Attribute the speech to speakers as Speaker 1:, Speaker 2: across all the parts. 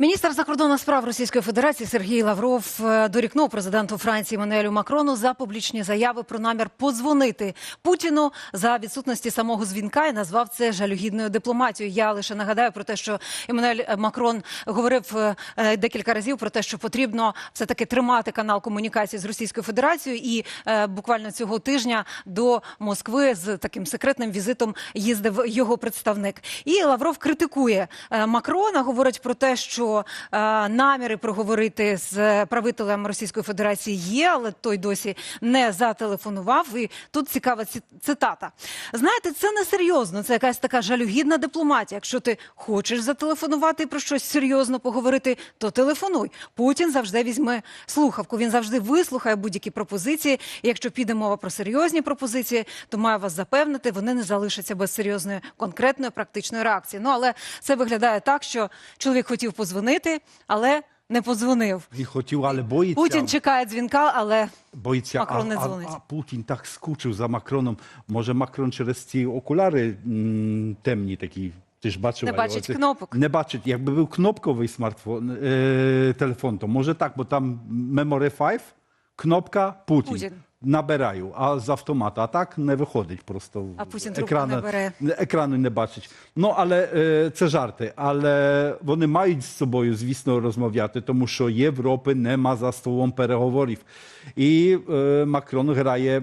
Speaker 1: Міністр закордонних справ Російської Федерації Сергій Лавров е, дорікнув президенту Франції Мануелю Макрону за публічні заяви про намір подзвонити Путіну за відсутності самого дзвінка і назвав це жалюгідною дипломатією. Я лише нагадаю про те, що Еммануель Макрон говорив е, е, декілька разів про те, що потрібно все таки тримати канал комунікації з Російською Федерацією, і е, буквально цього тижня до Москви з таким секретним візитом їздив його представник. І Лавров критикує е, Макрона, говорить про те, що е, наміри проговорити з правителем Російської Федерації є, але той досі не зателефонував. І тут цікава ці- цитата. Знаєте, це не серйозно. Це якась така жалюгідна дипломатія. Якщо ти хочеш зателефонувати і про щось серйозно поговорити, то телефонуй. Путін завжди візьме слухавку. Він завжди вислухає будь-які пропозиції. І якщо піде мова про серйозні пропозиції, то маю вас запевнити, вони не залишаться без серйозної конкретної практичної реакції. Ну але це виглядає так, що чоловік хотів позвонити, але не подзвонив.
Speaker 2: Він хотів, але боїться.
Speaker 1: Путін чекає дзвінка, але
Speaker 2: боїться,
Speaker 1: Макрон не
Speaker 2: а, а,
Speaker 1: дзвонить.
Speaker 2: а Путін так скучив за Макроном. Може, Макрон через ці окуляри м, темні такі. Ти ж бачила
Speaker 1: Не бачить
Speaker 2: його,
Speaker 1: кнопок.
Speaker 2: Не бачить. Якби був кнопковий смартфон, е, телефон, то може так, бо там Memory 5, кнопка Путін.
Speaker 1: Путін.
Speaker 2: Набираю, а з автомата. А так не виходить просто.
Speaker 1: А Путін трубку не бере.
Speaker 2: Екрану не бачить. Ну, але е, це жарти. Але вони мають з собою, звісно, розмовляти, тому що Європи нема за столом переговорів. І е, Макрон грає е,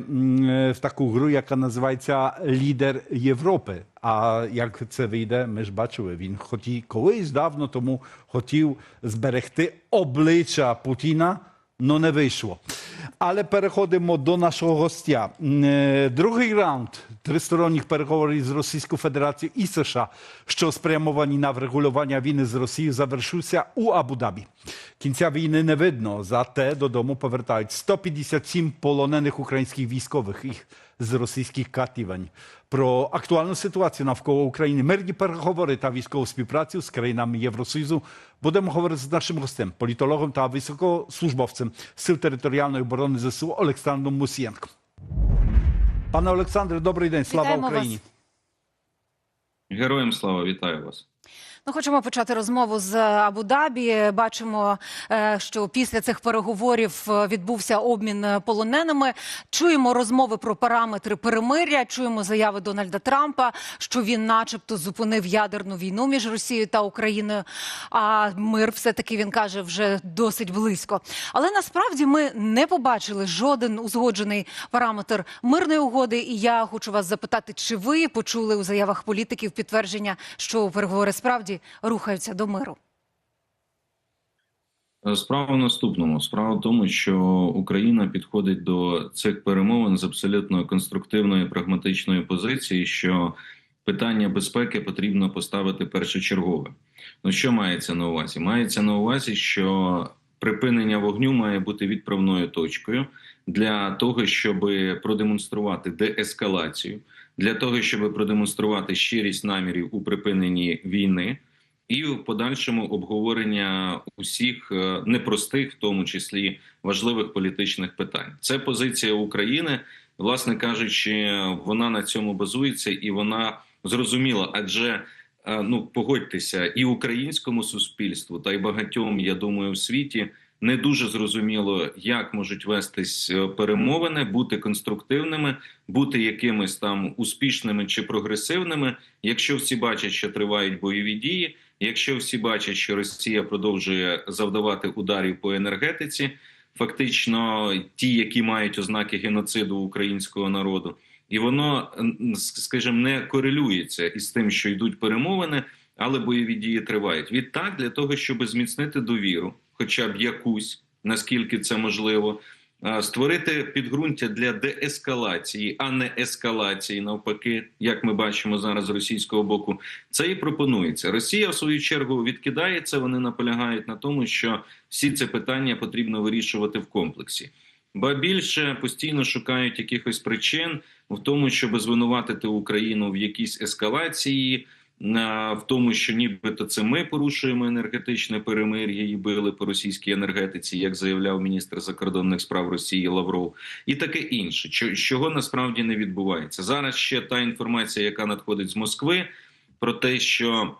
Speaker 2: в таку гру, яка називається Лідер Європи. А як це вийде, ми ж бачили. Він хотів колись давно тому хотів зберегти обличчя Путіна. Ну, не вийшло. Але переходимо до нашого гостя. Е, Другий раунд тристоронніх переговорів з Російською Федерацією і США, що спрямовані на врегулювання війни з Росією, завершився у Абу-Дабі. Кінця війни не видно, зате додому повертають 157 полонених українських військових їх з російських катівань. Про актуальну ситуацію навколо України, мирні переговори та військову співпрацю з країнами Євросоюзу будемо говорити з нашим гостем, політологом та високослужбовцем Сил територіальної оборони ЗСУ Олександром Мусієнком. Пане Олександре, добрий день. Слава
Speaker 1: Вітаємо
Speaker 2: Україні.
Speaker 1: вас.
Speaker 3: Героям слава, вітаю вас.
Speaker 1: Ми хочемо почати розмову з Абу-Дабі. Бачимо, е, що після цих переговорів е, відбувся обмін е, полоненими. Чуємо розмови про параметри перемиря. Чуємо заяви Дональда Трампа, що він, начебто, зупинив ядерну війну між Росією та Україною. А мир, все таки він каже, вже досить близько. Але насправді ми не побачили жоден узгоджений параметр мирної угоди. І я хочу вас запитати, чи ви почули у заявах політиків підтвердження, що переговори справді рухаються до миру?
Speaker 3: Е, Справа в наступному. Справа в тому, що Україна підходить до цих перемовин з абсолютно конструктивної прагматичної позиції, що питання безпеки потрібно поставити першочергове. Ну що мається на увазі? Мається на увазі, що припинення вогню має бути відправною точкою для того, щоб продемонструвати деескалацію, для того, щоб продемонструвати щирість намірів у припиненні війни. І в подальшому обговорення усіх е, непростих, в тому числі важливих політичних питань. Це позиція України, власне кажучи, вона на цьому базується і вона зрозуміла. Адже е, ну погодьтеся, і українському суспільству, та й багатьом, я думаю, в світі не дуже зрозуміло, як можуть вестись е, перемовини, бути конструктивними, бути якимись там успішними чи прогресивними, якщо всі бачать, що тривають бойові дії. Якщо всі бачать, що Росія продовжує завдавати ударів по енергетиці, фактично ті, які мають ознаки геноциду українського народу, і воно, скажімо, не корелюється із тим, що йдуть перемовини, але бойові дії тривають. Відтак, для того, щоб зміцнити довіру, хоча б якусь, наскільки це можливо, створити підґрунтя для деескалації, а не ескалації, навпаки, як ми бачимо зараз з російського боку, це і пропонується. Росія в свою чергу відкидає це. Вони наполягають на тому, що всі ці питання потрібно вирішувати в комплексі. Ба більше постійно шукають якихось причин в тому, щоб звинуватити Україну в якійсь ескалації, в тому, що нібито це ми порушуємо енергетичне перемир'я і били по російській енергетиці, як заявляв міністр закордонних справ Росії Лавров, і таке інше, Чо- чого насправді не відбувається зараз. Ще та інформація, яка надходить з Москви, про те, що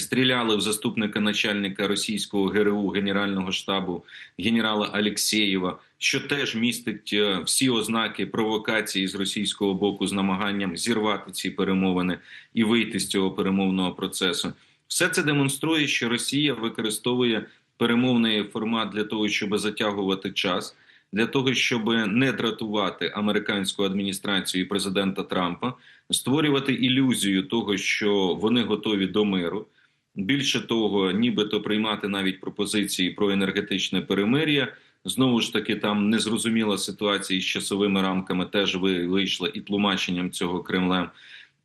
Speaker 3: стріляли в заступника начальника російського ГРУ Генерального штабу генерала Алєксєєва, що теж містить е, всі ознаки провокації з російського боку з намаганням зірвати ці перемовини і вийти з цього перемовного процесу. Все це демонструє, що Росія використовує перемовний формат для того, щоб затягувати час, для того, щоб не дратувати американську адміністрацію і президента Трампа, створювати ілюзію того, що вони готові до миру. Більше того, нібито приймати навіть пропозиції про енергетичне перемир'я. Знову ж таки, там незрозуміла ситуація з часовими рамками теж ви- вийшла і тлумаченням цього Кремлем.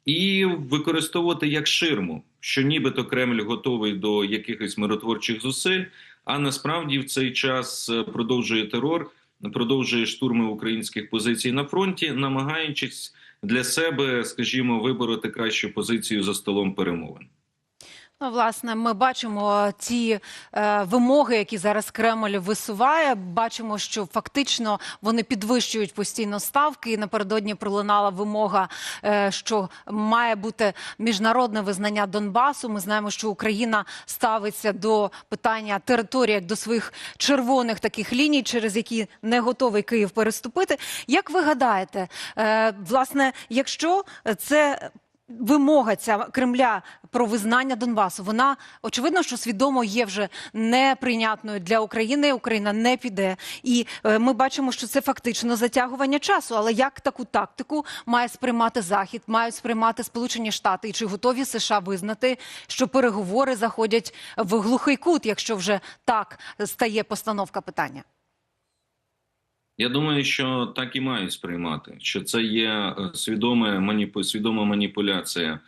Speaker 3: І використовувати як ширму, що нібито Кремль готовий до якихось миротворчих зусиль, а насправді в цей час е, продовжує терор, продовжує штурми українських позицій на фронті, намагаючись для себе, скажімо, вибороти кращу позицію за столом перемовин.
Speaker 1: Ну, власне, ми бачимо ті е, вимоги, які зараз Кремль висуває. Бачимо, що фактично вони підвищують постійно ставки. І напередодні пролунала вимога, е, що має бути міжнародне визнання Донбасу. Ми знаємо, що Україна ставиться до питання території як до своїх червоних таких ліній, через які не готовий Київ переступити. Як ви гадаєте, е, власне, якщо це вимога ця Кремля про визнання Донбасу, вона очевидно, що свідомо є вже неприйнятною для України. Україна не піде, і е, ми бачимо, що це фактично затягування часу. Але як таку тактику має сприймати Захід, мають сприймати Сполучені Штати, і чи готові США визнати, що переговори заходять в глухий кут, якщо вже так стає постановка питання?
Speaker 3: Я думаю, що так і мають сприймати, що це є е, свідоме маніпу... свідома маніпуляція е,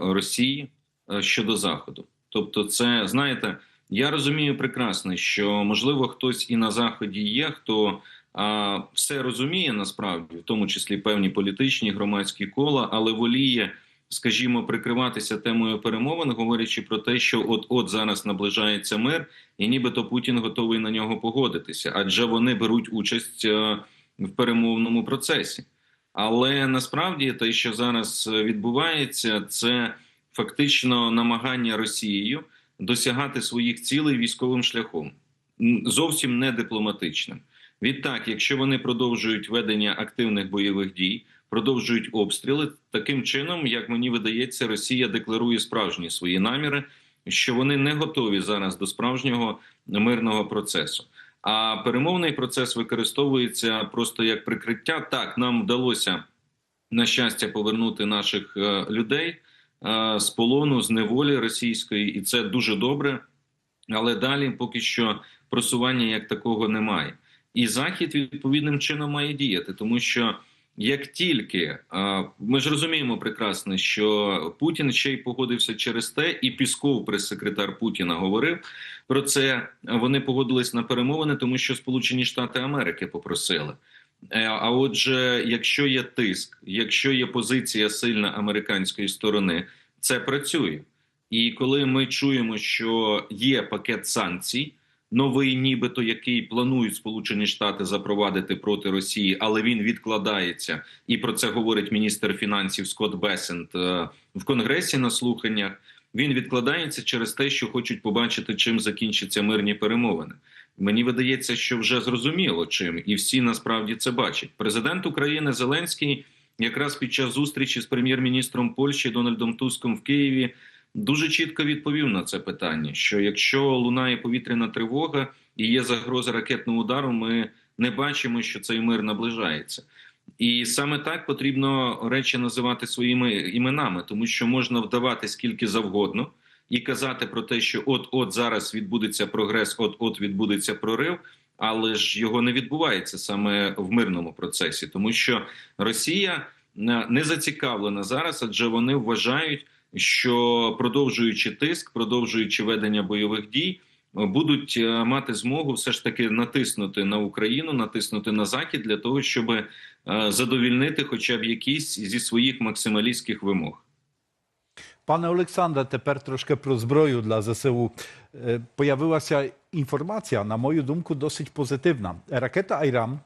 Speaker 3: Росії е, щодо Заходу. Тобто, це знаєте, я розумію прекрасно, що можливо хтось і на заході є, хто а, все розуміє насправді, в тому числі певні політичні громадські кола, але воліє, скажімо, прикриватися темою перемовин, говорячи про те, що от от зараз наближається мир, і нібито Путін готовий на нього погодитися, адже вони беруть участь е, в перемовному процесі. Але насправді те, що зараз відбувається, це фактично намагання Росією досягати своїх цілей військовим шляхом, зовсім не дипломатичним. Відтак, якщо вони продовжують ведення активних бойових дій, продовжують обстріли, таким чином, як мені видається, Росія декларує справжні свої наміри, що вони не готові зараз до справжнього мирного процесу. А перемовний процес використовується просто як прикриття. Так, нам вдалося на щастя повернути наших е, людей е, з полону, з неволі російської, і це дуже добре. Але далі поки що просування як такого немає. І захід відповідним чином має діяти, тому що як тільки ми ж розуміємо прекрасно, що Путін ще й погодився через те, і Пісков, прес-секретар Путіна, говорив про це. Вони погодились на перемовини, тому що Сполучені Штати Америки попросили. Е, А отже, якщо є тиск, якщо є позиція сильна американської сторони, це працює. І коли ми чуємо, що є пакет санкцій, новий, нібито який планують Сполучені Штати запровадити проти Росії, але він відкладається, і про це говорить міністр фінансів Скотт Бесент е, в Конгресі на слуханнях. Він відкладається через те, що хочуть побачити, чим закінчаться мирні перемовини. Мені видається, що вже зрозуміло чим, і всі насправді це бачать. Президент України Зеленський якраз під час зустрічі з прем'єр-міністром Польщі Дональдом Туском в Києві дуже чітко відповів на це питання: що якщо лунає повітряна тривога і є загроза ракетного удару, ми не бачимо, що цей мир наближається. І саме так потрібно речі називати своїми іменами, тому що можна вдавати скільки завгодно і казати про те, що от-от зараз відбудеться прогрес, от-от відбудеться прорив. Але ж його не відбувається саме в мирному процесі, тому що Росія е, не зацікавлена зараз, адже вони вважають, що продовжуючи тиск, продовжуючи ведення бойових дій, будуть е, мати змогу все ж таки натиснути на Україну, натиснути на захід для того, щоб е, задовільнити, хоча б якісь зі своїх максималістських вимог.
Speaker 2: Panie Oleksandrze, тепер трошки про зброю для ЗСУ. Е, Появилася інформація, на мою думку, досить позитивна. Ракета Айрам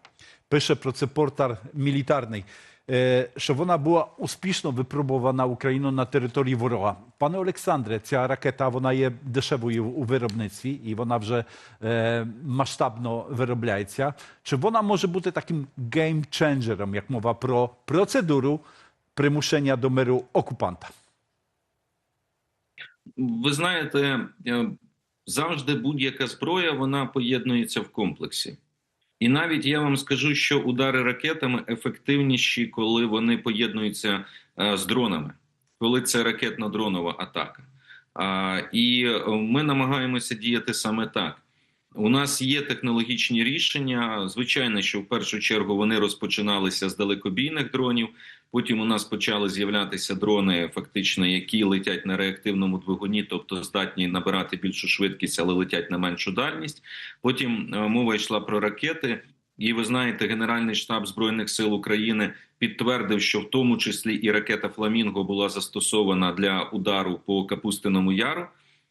Speaker 2: пише про це портал мілітарний. Е, щоб вона була успішно випробована Україною на території ворога. Пане Олександре, ця ракета вона є дешевою у виробництві і вона вже е, масштабно виробляється. Чи вона може бути таким геймченджером, як мова про процедуру примушення до миру окупанта?
Speaker 3: Ви знаєте, е, завжди будь-яка зброя вона поєднується в комплексі. І навіть я вам скажу, що удари ракетами ефективніші, коли вони поєднуються е, з дронами, коли це ракетно-дронова атака. І е, ми намагаємося діяти саме так. У нас є технологічні рішення. Звичайно, що в першу чергу вони розпочиналися з далекобійних дронів. Потім у нас почали з'являтися дрони, фактично, які летять на реактивному двигуні, тобто здатні набирати більшу швидкість, але летять на меншу дальність. Потім е, мова йшла про ракети. І ви знаєте, Генеральний штаб збройних сил України підтвердив, що в тому числі і ракета Фламінго була застосована для удару по Капустиному Яру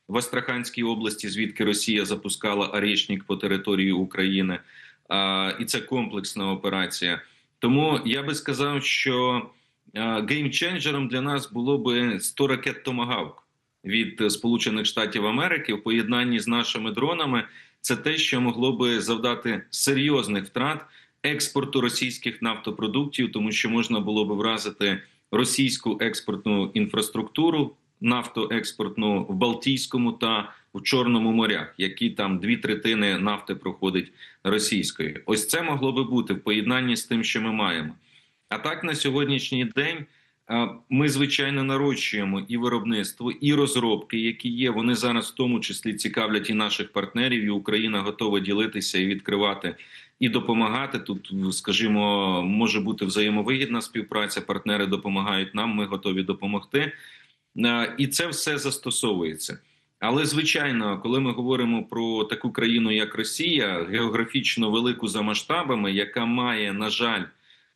Speaker 3: в Астраханській області, звідки Росія запускала Арєшнік по території України, і це комплексна операція. Тому я би сказав, що геймченджером для нас було би 100 ракет Томагавк від Сполучених Штатів Америки в поєднанні з нашими дронами. Це те, що могло би завдати серйозних втрат експорту російських нафтопродуктів, тому що можна було би вразити російську експортну інфраструктуру нафтоекспортну в Балтійському та в Чорному морях, які там дві третини нафти проходить російської. Ось це могло би бути в поєднанні з тим, що ми маємо. А так на сьогоднішній день е, ми звичайно нарощуємо і виробництво, і розробки, які є. Вони зараз в тому числі цікавлять і наших партнерів. І Україна готова ділитися і відкривати. І допомагати тут, скажімо, може бути взаємовигідна співпраця. Партнери допомагають нам. Ми готові допомогти. Е, і це все застосовується. Але звичайно, коли ми говоримо про таку країну, як Росія, географічно велику за масштабами, яка має, на жаль,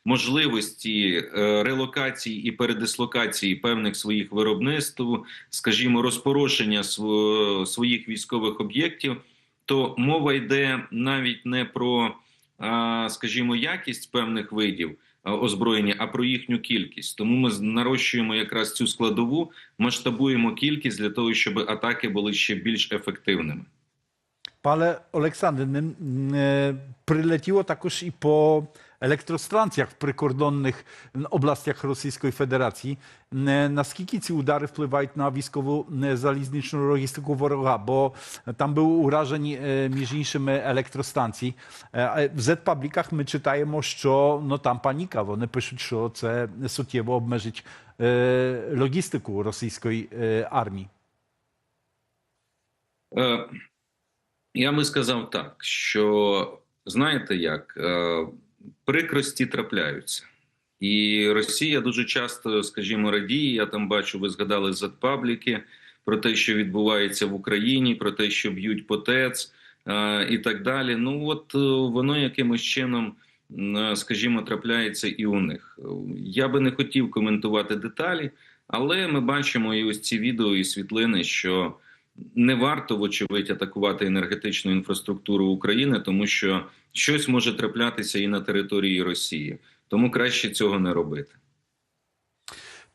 Speaker 3: можливості е, релокації і передислокації певних своїх виробництв, скажімо, розпорошення своїх військових об'єктів, то мова йде навіть не про, скажімо, якість певних видів е, озброєння, а про їхню кількість. Тому ми нарощуємо якраз цю складову, масштабуємо кількість для того, щоб атаки були ще більш ефективними.
Speaker 2: Пане Олександре, прилетіло також і по електростанціях в прикордонних областях Російської Федерації. Не, наскільки ці удари впливають на військову не, залізничну логістику ворога? Бо там були уражені е, між іншими електростанції. Е, а В Z-пабліках ми читаємо, що ну, там паніка. Вони пишуть, що це суттєво обмежить е, логістику російської е, армії.
Speaker 3: Е, Я би сказав так, що знаєте як, е, прикрості трапляються. І Росія дуже часто, скажімо, радіє. Я там бачу, ви згадали з пабліки про те, що відбувається в Україні, про те, що б'ють по ТЕЦ е, і так далі. Ну от е, воно якимось чином, скажімо, трапляється і у них. Я би не хотів коментувати деталі, але ми бачимо і ось ці відео і світлини, що не варто, вочевидь, атакувати енергетичну інфраструктуру України, тому що щось може траплятися і на території Росії. Тому краще цього не робити.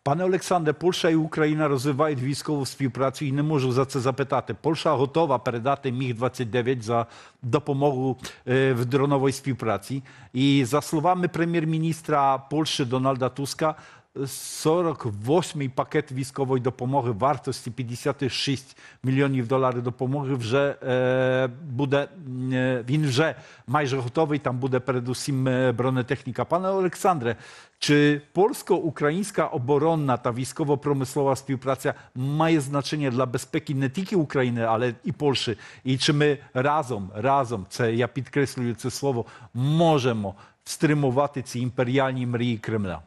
Speaker 2: Пане Олександре, Польща і Україна розвивають військову співпрацю і не можу за це запитати. Польща готова передати Міг-29 за допомогу е, в дроновій співпраці. І за словами прем'єр-міністра Польщі Дональда Туска, 48-й пакет військової допомоги вартості 56 мільйонів доларів допомоги вже е, буде, е, він вже майже готовий, там буде передусім е, бронетехніка. Пане Олександре, czy polsko-ukraińska oboronna, ta wійськово-промислова співпраця має значення для безпеки не тільки України, але і Польщі? І чи ми разом, разом, це я підкреслюю це слово, можемо стримувати ці імперіальні мрії Кремля?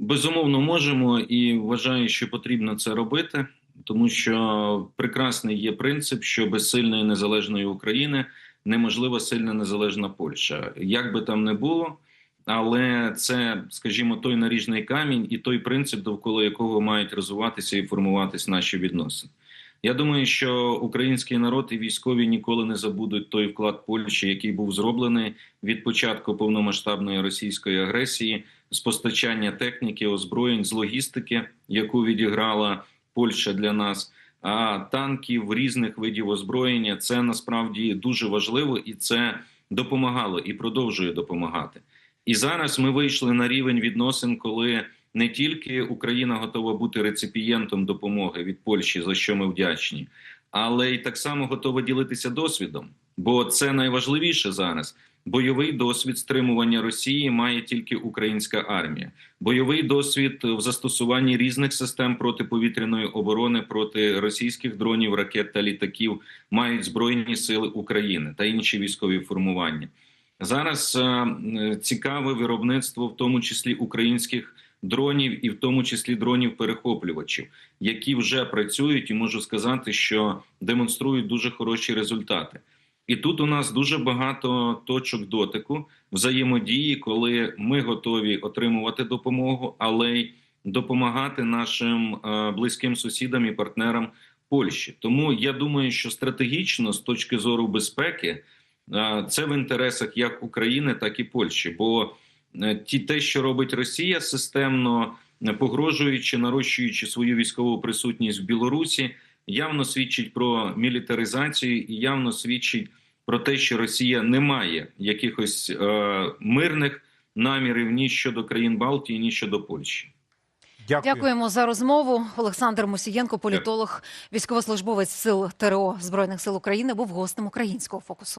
Speaker 3: Безумовно, можемо і вважаю, що потрібно це робити, тому що прекрасний є принцип, що без сильної незалежної України неможлива сильна незалежна Польща. Як би там не було, але це, скажімо, той наріжний камінь і той принцип, довкола якого мають розвиватися і формуватись наші відносини. Я думаю, що український народ і військові ніколи не забудуть той вклад Польщі, який був зроблений від початку повномасштабної російської агресії, з постачання техніки, озброєнь, з логістики, яку відіграла Польща для нас. А танків різних видів озброєння це насправді дуже важливо і це допомагало і продовжує допомагати. І зараз ми вийшли на рівень відносин, коли не тільки Україна готова бути реципієнтом допомоги від Польщі, за що ми вдячні, але й так само готова ділитися досвідом. Бо це найважливіше зараз. Бойовий досвід стримування Росії має тільки українська армія. Бойовий досвід в застосуванні різних систем протиповітряної оборони проти російських дронів, ракет та літаків мають збройні сили України та інші військові формування. Зараз е, цікаве виробництво, в тому числі українських дронів, і в тому числі дронів перехоплювачів, які вже працюють, і можу сказати, що демонструють дуже хороші результати. І тут у нас дуже багато точок дотику взаємодії, коли ми готові отримувати допомогу, але й допомагати нашим е, близьким сусідам і партнерам Польщі. Тому я думаю, що стратегічно з точки зору безпеки е, це в інтересах як України, так і Польщі. Бо ті, те, що робить Росія системно е, погрожуючи, нарощуючи свою військову присутність в Білорусі, явно свідчить про мілітаризацію і явно свідчить про те, що Росія не має якихось е, мирних намірів ні щодо країн Балтії, ні щодо Польщі.
Speaker 2: Дякую.
Speaker 1: Дякуємо за розмову. Олександр Мусієнко, політолог, військовослужбовець сил ТРО Збройних сил України, був гостем українського фокусу.